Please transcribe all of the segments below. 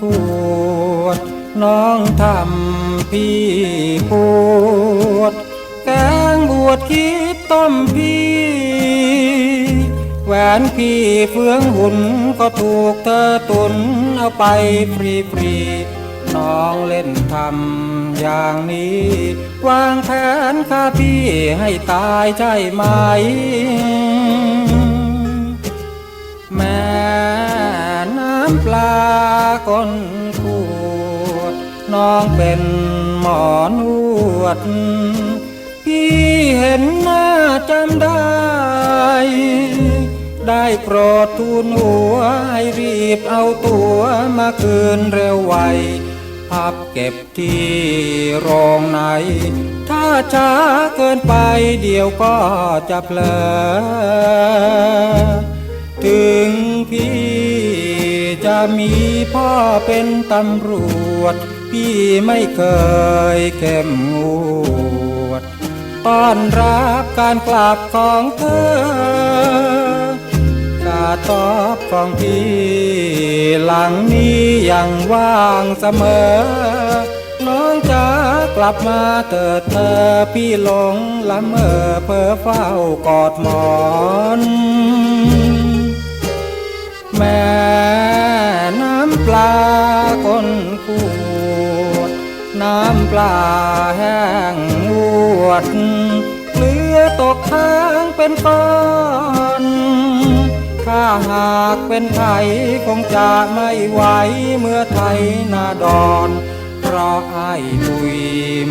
พูด น้องทำพี่ปวดแกงบวดคิดต้มพี่แหวนพี่เฟืองหุ่นก็ถูกเธอตุนเอาไปฟรีฟรีน้องเล่นทำอย่างนี้ วางแผนค่าพี่ให้ตายใช่ไหม น้ำปลาก้นขวด น้องเป็นหมอนวด พี่เห็นหน้าจำได้ ได้โปรดทูลหัวให้รีบเอาตัวมาคืนเร็วไวพับเก็บที่โรงไหน ถ้าช้าเกินไปเดี๋ยวก็จะเพลอถึงพี่ จะมีพ่อเป็นตำรวจ พี่ไม่เคยเข้มงวดต้อนรับการกลับของเธอกาตอบของพี่หลังนี้ยังว่างเสมอ น้องจะกลับมาเถิดเธอพี่หลงละเมอเพ้อเฝ้ากอดหมอน ปลาก้นขวดน้ำปลาแห้งงวดเลือตกค้างเป็นก้อนถ้าหากเป็นไทยคงจะไม่ไหวเมื่อไทยนาดอนเพราะไอ้บุย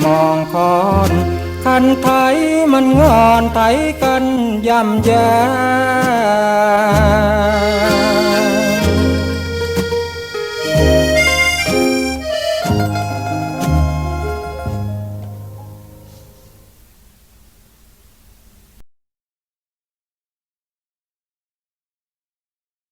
มองคอน คันไทยมันงอนไทยกันย่ำแย่